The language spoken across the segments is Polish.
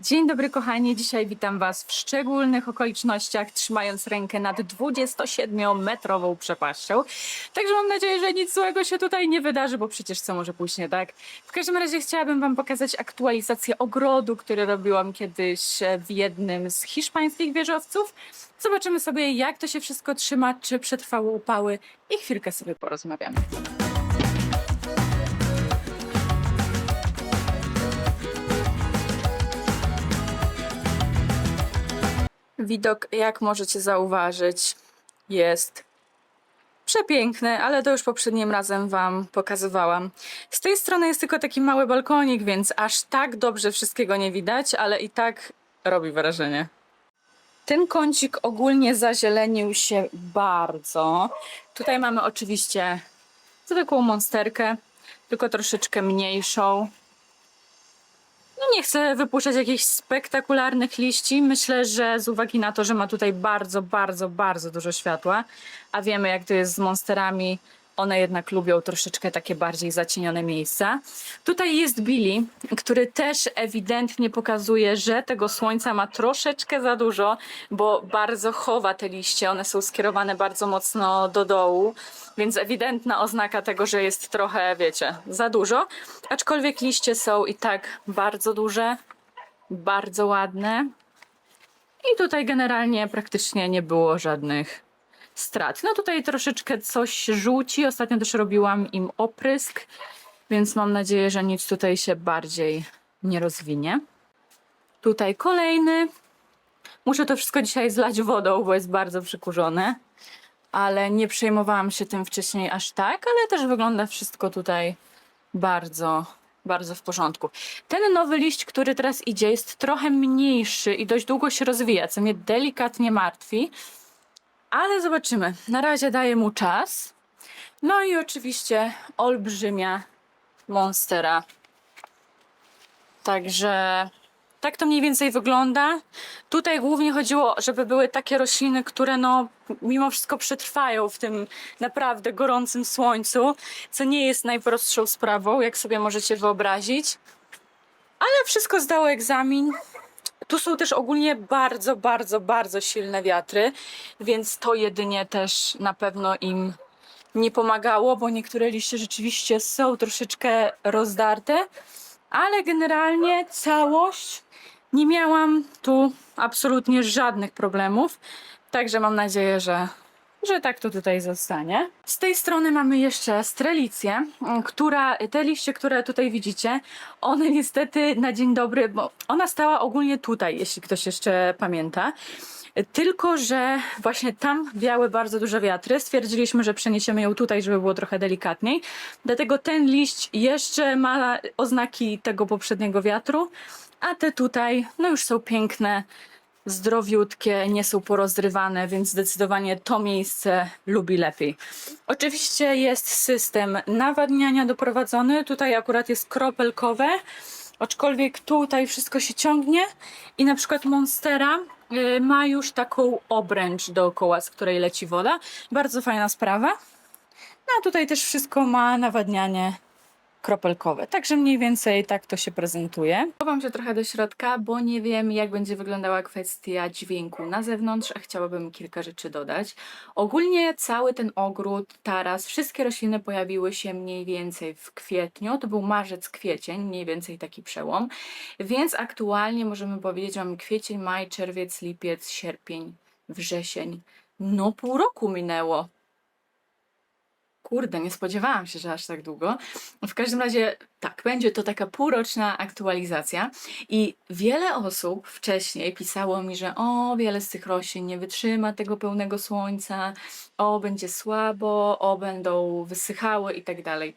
Dzień dobry kochani, dzisiaj witam Was w szczególnych okolicznościach, trzymając rękę nad 27-metrową przepaścią. Także mam nadzieję, że nic złego się tutaj nie wydarzy, bo przecież co może pójść nie tak. W każdym razie chciałabym Wam pokazać aktualizację ogrodu, który robiłam kiedyś w jednym z hiszpańskich wieżowców. Zobaczymy sobie, jak to się wszystko trzyma, czy przetrwały upały i chwilkę sobie porozmawiamy. Widok, jak możecie zauważyć, jest przepiękny, ale to już poprzednim razem Wam pokazywałam. Z tej strony jest tylko taki mały balkonik, więc aż tak dobrze wszystkiego nie widać, ale i tak robi wrażenie. Ten kącik ogólnie zazielenił się bardzo. Tutaj mamy oczywiście zwykłą monsterkę, tylko troszeczkę mniejszą. No nie chcę wypuszczać jakichś spektakularnych liści. Myślę, że z uwagi na to, że ma tutaj bardzo, bardzo, bardzo dużo światła, a wiemy jak to jest z monsterami, one jednak lubią troszeczkę takie bardziej zacienione miejsca. Tutaj jest Billy, który też ewidentnie pokazuje, że tego słońca ma troszeczkę za dużo, bo bardzo chowa te liście. One są skierowane bardzo mocno do dołu, więc ewidentna oznaka tego, że jest trochę, wiecie, za dużo. Aczkolwiek liście są i tak bardzo duże, bardzo ładne. I tutaj generalnie praktycznie nie było żadnych strat. No tutaj troszeczkę coś żółci. Ostatnio też robiłam im oprysk, więc mam nadzieję, że nic tutaj się bardziej nie rozwinie. Tutaj kolejny. Muszę to wszystko dzisiaj zlać wodą, bo jest bardzo przykurzone. Ale nie przejmowałam się tym wcześniej aż tak, ale też wygląda wszystko tutaj bardzo, bardzo w porządku. Ten nowy liść, który teraz idzie, jest trochę mniejszy i dość długo się rozwija, co mnie delikatnie martwi. Ale zobaczymy. Na razie daję mu czas. No i oczywiście olbrzymia monstera. Także tak to mniej więcej wygląda. Tutaj głównie chodziło, żeby były takie rośliny, które no mimo wszystko przetrwają w tym naprawdę gorącym słońcu, co nie jest najprostszą sprawą, jak sobie możecie wyobrazić. Ale wszystko zdało egzamin. Tu są też ogólnie bardzo, bardzo, bardzo silne wiatry, więc to jedynie też na pewno im nie pomagało, bo niektóre liście rzeczywiście są troszeczkę rozdarte, ale generalnie całość nie miałam tu absolutnie żadnych problemów. Także mam nadzieję, że, że tak to tutaj zostanie. Z tej strony mamy jeszcze strelicję, m, która, te liście, które tutaj widzicie, one niestety na dzień dobry, bo ona stała ogólnie tutaj, jeśli ktoś jeszcze pamięta. Tylko, że właśnie tam wiały bardzo duże wiatry. Stwierdziliśmy, że przeniesiemy ją tutaj, żeby było trochę delikatniej. Dlatego ten liść jeszcze ma oznaki tego poprzedniego wiatru, a te tutaj, no już są piękne, zdrowiutkie, nie są porozrywane, więc zdecydowanie to miejsce lubi lepiej. Oczywiście jest system nawadniania doprowadzony. Tutaj akurat jest kropelkowe, aczkolwiek tutaj wszystko się ciągnie i na przykład Monstera y, ma już taką obręcz dookoła, z której leci woda. Bardzo fajna sprawa. No a tutaj też wszystko ma nawadnianie kropelkowe. Także mniej więcej tak to się prezentuje. Chowam się trochę do środka, bo nie wiem, jak będzie wyglądała kwestia dźwięku na zewnątrz, a chciałabym kilka rzeczy dodać. Ogólnie cały ten ogród, taras, wszystkie rośliny pojawiły się mniej więcej w kwietniu. To był marzec, kwiecień, mniej więcej taki przełom. Więc aktualnie możemy powiedzieć, że mamy kwiecień, maj, czerwiec, lipiec, sierpień, wrzesień. No pół roku minęło. Kurde, nie spodziewałam się, że aż tak długo. W każdym razie, tak, będzie to taka półroczna aktualizacja. I wiele osób wcześniej pisało mi, że o, wiele z tych roślin nie wytrzyma tego pełnego słońca, o, będzie słabo, o, będą wysychały i tak dalej.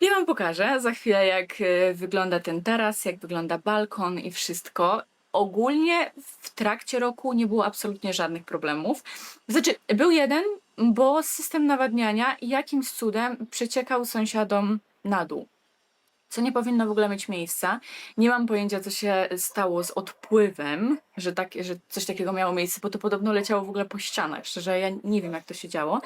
Ja Wam pokażę za chwilę, jak e, wygląda ten taras, jak wygląda balkon i wszystko. Ogólnie w trakcie roku nie było absolutnie żadnych problemów. Znaczy, był jeden, bo system nawadniania jakimś cudem przeciekał sąsiadom na dół. Co nie powinno w ogóle mieć miejsca. Nie mam pojęcia, co się stało z odpływem, że, tak, że coś takiego miało miejsce, bo to podobno leciało w ogóle po ścianach. Szczerze, ja nie wiem, jak to się działo.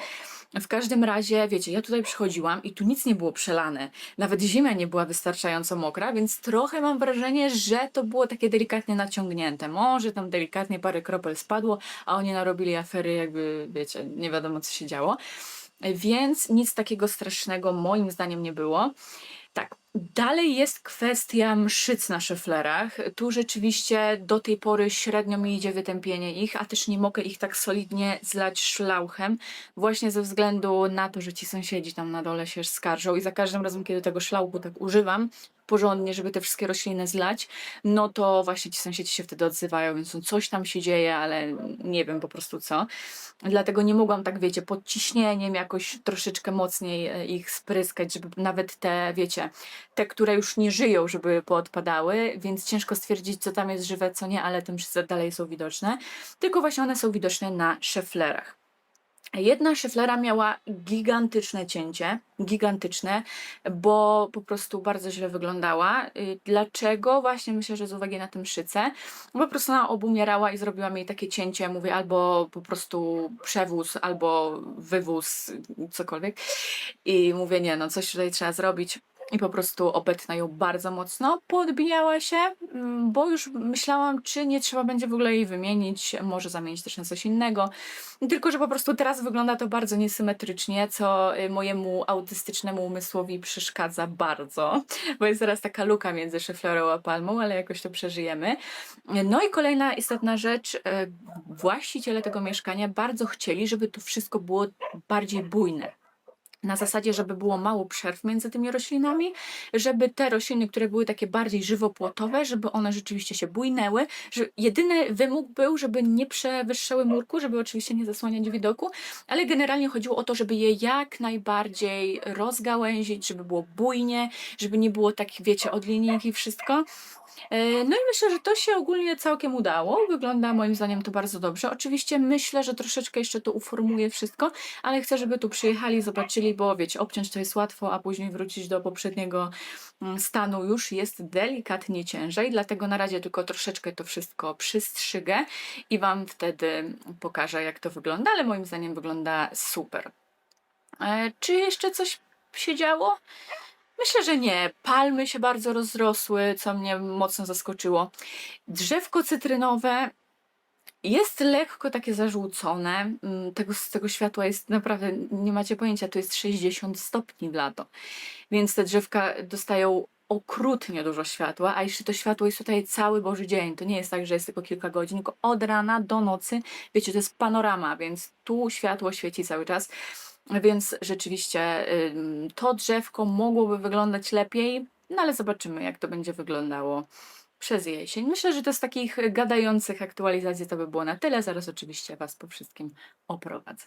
W każdym razie, wiecie, ja tutaj przychodziłam i tu nic nie było przelane. Nawet ziemia nie była wystarczająco mokra, więc trochę mam wrażenie, że to było takie delikatnie naciągnięte. Może tam delikatnie parę kropel spadło, a oni narobili afery, jakby, wiecie, nie wiadomo, co się działo. Więc nic takiego strasznego moim zdaniem nie było. Tak, dalej jest kwestia mszyc na szeflerach. Tu rzeczywiście do tej pory średnio mi idzie wytępienie ich, a też nie mogę ich tak solidnie zlać szlauchem, właśnie ze względu na to, że ci sąsiedzi tam na dole się skarżą i za każdym razem, kiedy tego szlauku tak używam, porządnie, żeby te wszystkie rośliny zlać, no to właśnie ci sąsiedzi się wtedy odzywają, więc no coś tam się dzieje, ale nie wiem po prostu co. Dlatego nie mogłam tak, wiecie, pod ciśnieniem jakoś troszeczkę mocniej e, ich spryskać, żeby nawet te, wiecie, te, które już nie żyją, żeby poodpadały, więc ciężko stwierdzić, co tam jest żywe, co nie, ale tym wszyscy dalej są widoczne. Tylko właśnie one są widoczne na szeflerach. Jedna szyflera miała gigantyczne cięcie, gigantyczne, bo po prostu bardzo źle wyglądała. Y, Dlaczego? Właśnie myślę, że z uwagi na tę mszycę. Po prostu ona obumierała i zrobiłam jej takie cięcie, mówię, albo po prostu przewóz, albo wywóz, cokolwiek. I mówię, nie, no coś tutaj trzeba zrobić. I po prostu obetnę ją bardzo mocno. Podbijała się, mm, bo już myślałam, czy nie trzeba będzie w ogóle jej wymienić, może zamienić też na coś innego. Tylko, że po prostu teraz wygląda to bardzo niesymetrycznie, co y, mojemu autystycznemu umysłowi przeszkadza bardzo, bo jest teraz taka luka między szyflerą a palmą, ale jakoś to przeżyjemy. No i kolejna istotna rzecz, y, właściciele tego mieszkania bardzo chcieli, żeby to wszystko było bardziej bujne na zasadzie, żeby było mało przerw między tymi roślinami, żeby te rośliny, które były takie bardziej żywopłotowe, żeby one rzeczywiście się bujnęły, że jedyny wymóg był, żeby nie przewyższały murku, żeby oczywiście nie zasłaniać widoku, ale generalnie chodziło o to, żeby je jak najbardziej rozgałęzić, żeby było bujnie, żeby nie było tak, wiecie, od linijki wszystko. E, No i myślę, że to się ogólnie całkiem udało. Wygląda moim zdaniem to bardzo dobrze. Oczywiście myślę, że troszeczkę jeszcze to uformuje wszystko, ale chcę, żeby tu przyjechali, zobaczyli, bo wiecie, obciąć to jest łatwo, a później wrócić do poprzedniego mm, stanu już jest delikatnie ciężej, dlatego na razie tylko troszeczkę to wszystko przystrzygę i Wam wtedy pokażę, jak to wygląda, ale moim zdaniem wygląda super. E, Czy jeszcze coś się działo? Myślę, że nie. Palmy się bardzo rozrosły, co mnie mocno zaskoczyło. Drzewko cytrynowe jest lekko takie zażółcone. Mm, Tego, z tego światła jest naprawdę, nie macie pojęcia, to jest 60 stopni w lato. Więc te drzewka dostają okrutnie dużo światła, a jeszcze to światło jest tutaj cały Boży dzień. To nie jest tak, że jest tylko kilka godzin, tylko od rana do nocy. Wiecie, to jest panorama, więc tu światło świeci cały czas. Więc rzeczywiście to drzewko mogłoby wyglądać lepiej, no ale zobaczymy, jak to będzie wyglądało przez jesień. Myślę, że to z takich gadających aktualizacji to by było na tyle. Zaraz oczywiście Was po wszystkim oprowadzę.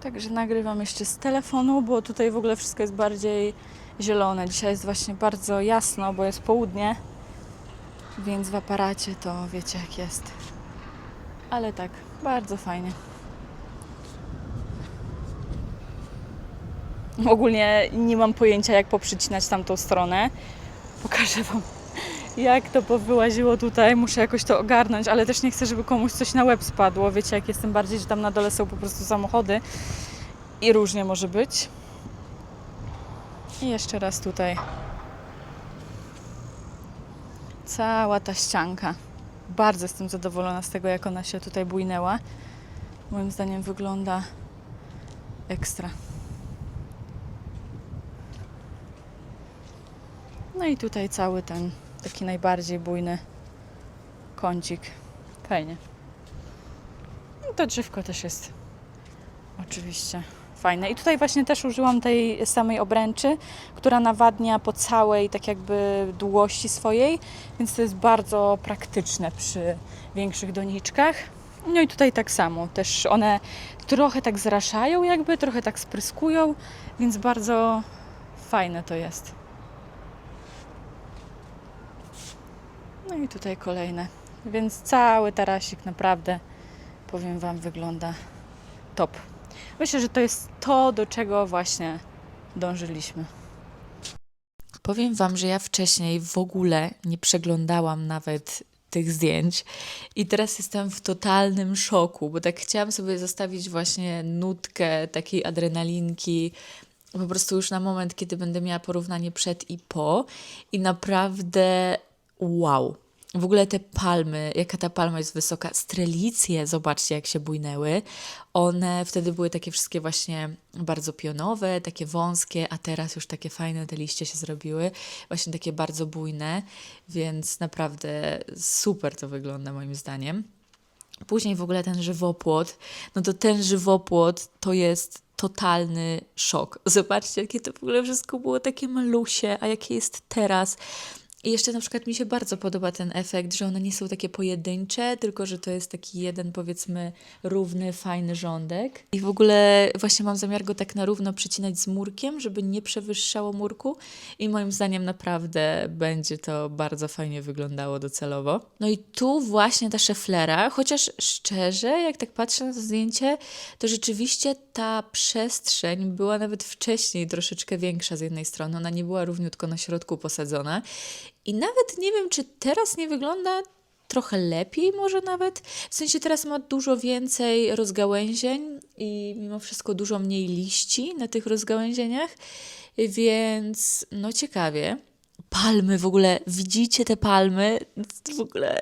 Także nagrywam jeszcze z telefonu, bo tutaj w ogóle wszystko jest bardziej zielone. Dzisiaj jest właśnie bardzo jasno, bo jest południe, więc w aparacie to wiecie jak jest. Ale tak, bardzo fajnie. Ogólnie nie mam pojęcia, jak poprzycinać tamtą stronę. Pokażę Wam, jak to powyłaziło tutaj. Muszę jakoś to ogarnąć, ale też nie chcę, żeby komuś coś na łeb spadło. Wiecie, jak jest tym bardziej, że tam na dole są po prostu samochody i różnie może być. I jeszcze raz tutaj. Cała ta ścianka. Bardzo jestem zadowolona z tego, jak ona się tutaj bujnęła. Moim zdaniem wygląda ekstra. No i tutaj cały ten taki najbardziej bujny kącik. Fajnie. No to drzewko też jest oczywiście fajne. I tutaj właśnie też użyłam tej samej obręczy, która nawadnia po całej tak jakby długości swojej, więc to jest bardzo praktyczne przy większych doniczkach. No i tutaj tak samo, też one trochę tak zraszają jakby, trochę tak spryskują, więc bardzo fajne to jest. No i tutaj kolejne. Więc cały tarasik naprawdę, powiem Wam, wygląda top. Myślę, że to jest to, do czego właśnie dążyliśmy. Powiem Wam, że ja wcześniej w ogóle nie przeglądałam nawet tych zdjęć i teraz jestem w totalnym szoku, bo tak chciałam sobie zostawić właśnie nutkę takiej adrenalinki, po prostu już na moment, kiedy będę miała porównanie przed i po i naprawdę wow. W ogóle te palmy, jaka ta palma jest wysoka. Strelicje, zobaczcie jak się bujnęły. One wtedy były takie wszystkie właśnie bardzo pionowe, takie wąskie, a teraz już takie fajne te liście się zrobiły. Właśnie takie bardzo bujne, więc naprawdę super to wygląda moim zdaniem. Później w ogóle ten żywopłot, no to ten żywopłot to jest totalny szok. Zobaczcie, jakie to w ogóle wszystko było takie malusie, a jakie jest teraz. I jeszcze na przykład mi się bardzo podoba ten efekt, że one nie są takie pojedyncze, tylko że to jest taki jeden powiedzmy równy, fajny rządek. I w ogóle właśnie mam zamiar go tak na równo przycinać z murkiem, żeby nie przewyższało murku i moim zdaniem naprawdę będzie to bardzo fajnie wyglądało docelowo. No i tu właśnie ta szeflera, chociaż szczerze, jak tak patrzę na to zdjęcie, to rzeczywiście ta przestrzeń była nawet wcześniej troszeczkę większa z jednej strony. Ona nie była równiutko na środku posadzona. I nawet nie wiem, czy teraz nie wygląda trochę lepiej, może nawet. W sensie teraz ma dużo więcej rozgałęzień i mimo wszystko dużo mniej liści na tych rozgałęzieniach, więc no ciekawie. Palmy w ogóle, widzicie te palmy? W ogóle,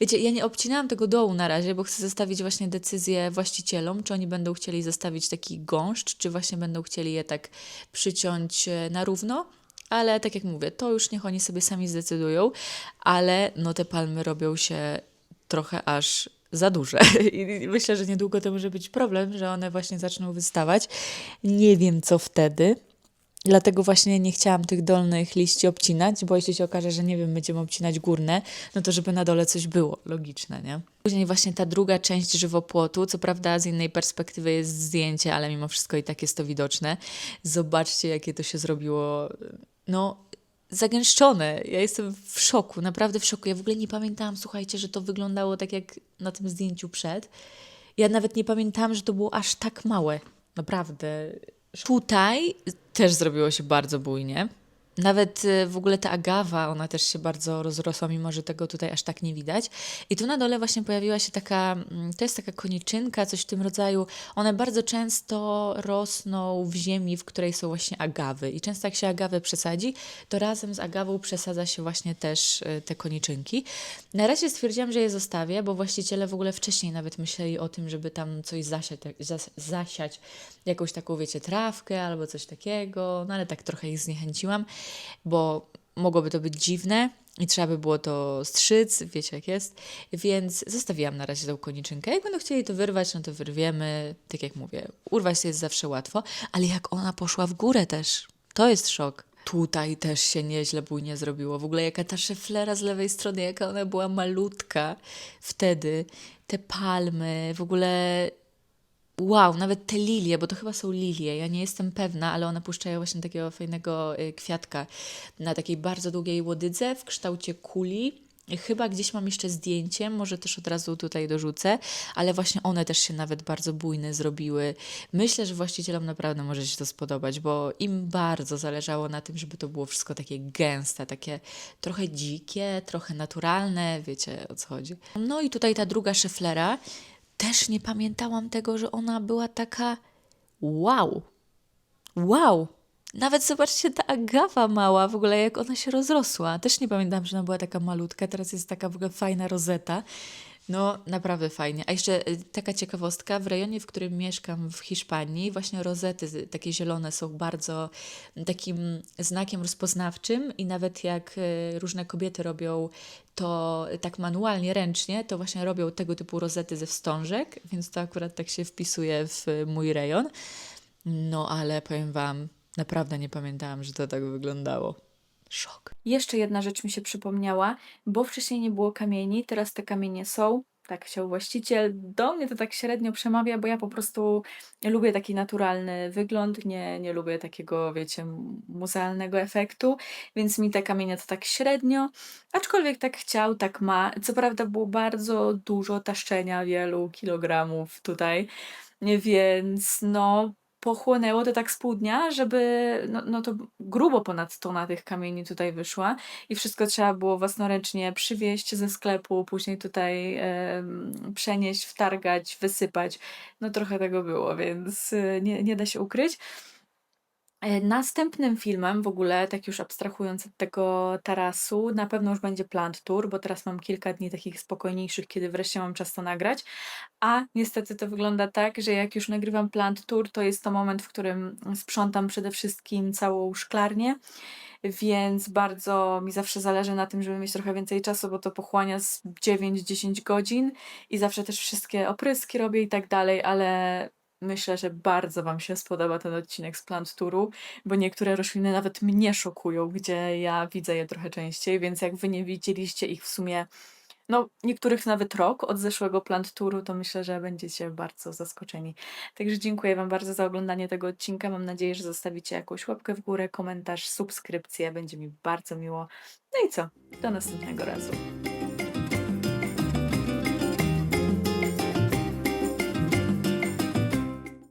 wiecie, ja nie obcinałam tego dołu na razie, bo chcę zostawić właśnie decyzję właścicielom, czy oni będą chcieli zostawić taki gąszcz, czy właśnie będą chcieli je tak przyciąć e, na równo. Ale tak jak mówię, to już niech oni sobie sami zdecydują, ale no te palmy robią się trochę aż za duże. I myślę, że niedługo to może być problem, że one właśnie zaczną wystawać. Nie wiem co wtedy. Dlatego właśnie nie chciałam tych dolnych liści obcinać, bo jeśli się okaże, że nie wiem, będziemy obcinać górne, no to żeby na dole coś było, logiczne, nie? Później właśnie ta druga część żywopłotu, co prawda z innej perspektywy jest zdjęcie, ale mimo wszystko i tak jest to widoczne. Zobaczcie, jakie to się zrobiło, no zagęszczone. Ja jestem w szoku, naprawdę w szoku. Ja w ogóle nie pamiętałam, słuchajcie, że to wyglądało tak jak na tym zdjęciu przed. Ja nawet nie pamiętałam, że to było aż tak małe. Naprawdę. Tutaj też zrobiło się bardzo bujnie. Nawet y, w ogóle ta agawa, ona też się bardzo rozrosła, mimo że tego tutaj aż tak nie widać. I tu na dole właśnie pojawiła się taka, mm, to jest taka koniczynka, coś w tym rodzaju. One bardzo często rosną w ziemi, w której są właśnie agawy. I często jak się agawę przesadzi, to razem z agawą przesadza się właśnie też y, te koniczynki. Na razie stwierdziłam, że je zostawię, bo właściciele w ogóle wcześniej nawet myśleli o tym, żeby tam coś zasiać, zas- zasiać jakąś taką, wiecie, trawkę albo coś takiego, no ale tak trochę ich zniechęciłam, bo mogłoby to być dziwne i trzeba by było to strzyc, wiecie jak jest, więc zostawiłam na razie tą koniczynkę. Jak będą chcieli to wyrwać, no to wyrwiemy, tak jak mówię, urwać jest zawsze łatwo, ale jak ona poszła w górę też, to jest szok. Tutaj też się nieźle bujnie zrobiło. W ogóle jaka ta szeflera z lewej strony, jaka ona była malutka wtedy. Te palmy, w ogóle Wow, nawet te lilie, bo to chyba są lilie, ja nie jestem pewna, ale one puszczają właśnie takiego fajnego y, kwiatka na takiej bardzo długiej łodydze w kształcie kuli. Chyba gdzieś mam jeszcze zdjęcie, może też od razu tutaj dorzucę, ale właśnie one też się nawet bardzo bujne zrobiły. Myślę, że właścicielom naprawdę może się to spodobać, bo im bardzo zależało na tym, żeby to było wszystko takie gęste, takie trochę dzikie, trochę naturalne, wiecie o co chodzi. No i tutaj ta druga szeflera, też nie pamiętałam tego, że ona była taka wow. Wow. Nawet zobaczcie, ta agawa mała, w ogóle jak ona się rozrosła. Też nie pamiętam, że ona była taka malutka, teraz jest taka w ogóle fajna rozeta. No, naprawdę fajnie. A jeszcze y, taka ciekawostka, w rejonie, w którym mieszkam w Hiszpanii, właśnie rozety takie zielone są bardzo takim znakiem rozpoznawczym i nawet jak y, różne kobiety robią to tak manualnie, ręcznie, to właśnie robią tego typu rozety ze wstążek, więc to akurat tak się wpisuje w y, mój rejon. No, ale powiem Wam, naprawdę nie pamiętałam, że to tak wyglądało. Szok. Jeszcze jedna rzecz mi się przypomniała, bo wcześniej nie było kamieni, teraz te kamienie są. Tak chciał właściciel. Do mnie to tak średnio przemawia, bo ja po prostu lubię taki naturalny wygląd, nie, nie lubię takiego, wiecie, muzealnego efektu, więc mi te kamienie to tak średnio. Aczkolwiek tak chciał, tak ma. Co prawda było bardzo dużo taszczenia, wielu kilogramów tutaj, więc no pochłonęło to tak z pół dnia, żeby, no, no to grubo ponad tona tych kamieni tutaj wyszła i wszystko trzeba było własnoręcznie przywieźć ze sklepu, później tutaj em, przenieść, wtargać, wysypać. No trochę tego było, więc y, nie, nie da się ukryć. E, Następnym filmem w ogóle, tak już abstrahując od tego tarasu, na pewno już będzie Plant Tour, bo teraz mam kilka dni takich spokojniejszych, kiedy wreszcie mam czas to nagrać. A niestety to wygląda tak, że jak już nagrywam Plant Tour, to jest to moment, w którym sprzątam przede wszystkim całą szklarnię, więc bardzo mi zawsze zależy na tym, żeby mieć trochę więcej czasu, bo to pochłania z 9-10 godzin i zawsze też wszystkie opryski robię i tak dalej, ale myślę, że bardzo Wam się spodoba ten odcinek z Plant Touru, bo niektóre rośliny nawet mnie szokują, gdzie ja widzę je trochę częściej, więc jak Wy nie widzieliście ich w sumie, no niektórych nawet rok od zeszłego Plant Touru, to myślę, że będziecie bardzo zaskoczeni. Także dziękuję Wam bardzo za oglądanie tego odcinka. Mam nadzieję, że zostawicie jakąś łapkę w górę, komentarz, subskrypcję. Będzie mi bardzo miło. No i co? Do następnego razu.